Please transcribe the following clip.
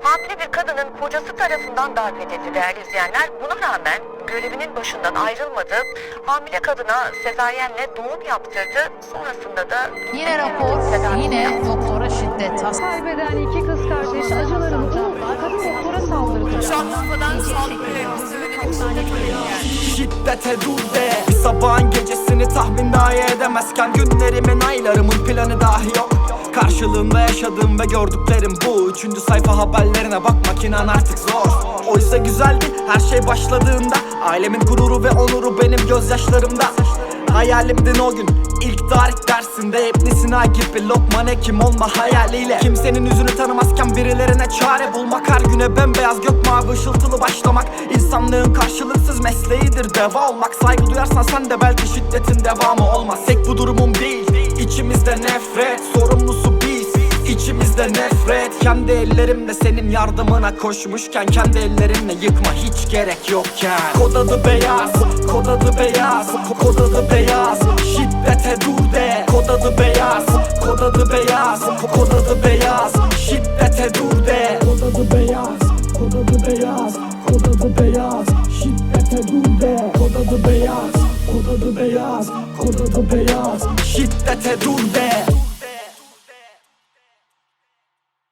Hamile bir kadının kocası tarafından darp edildi değerli izleyenler. Buna rağmen görevinin başından ayrılmadı. Hamile kadına sezaryenle doğum yaptırdı. Sonrasında da Yine rapor, yine doktora şiddet. Kaybeden iki kız kardeş acılarını unutmadan kadın doktora saldırdı. Hastaneye geldi. Şiddete dur de Bir sabahın gecesini tahmin dahi edemezken Günlerimin aylarımın planı dahi yok Karşılığında yaşadığım ve gördüklerim bu. Üçüncü sayfa haberlerine bakmak inan artık zor. Oysa güzeldi her şey başladığında Ailemin gururu ve onuru benim gözyaşlarımda. Hayalimdin o gün ilk tarih dersinde İbn Sina gibi Lokman Hekim olma hayaliyle. Kimsenin yüzünü tanımazken birilerine çare bulmak Her güne bembeyaz gök mavi ışıltılı başlamak. İnsanlığın karşılıksız mesleğidir deva olmak. Saygı duyarsan sen de belki şiddetin devamı olmaz. Tek bu durumum değil İçimizde nefret biz İçimizde nefret Kendi ellerimle senin yardımına koşmuşken Kendi ellerimle yıkma hiç gerek yokken Kod adı beyaz, kod adı beyaz Kod adı beyaz, şiddete dur de Kod adı beyaz, kod adı beyaz Kod adı beyaz, şiddete dur de Kod adı beyaz, kod adı beyaz Kod adı beyaz, şiddete dur de Kod adı beyaz, kod adı beyaz Kod adı beyaz, şiddete dur de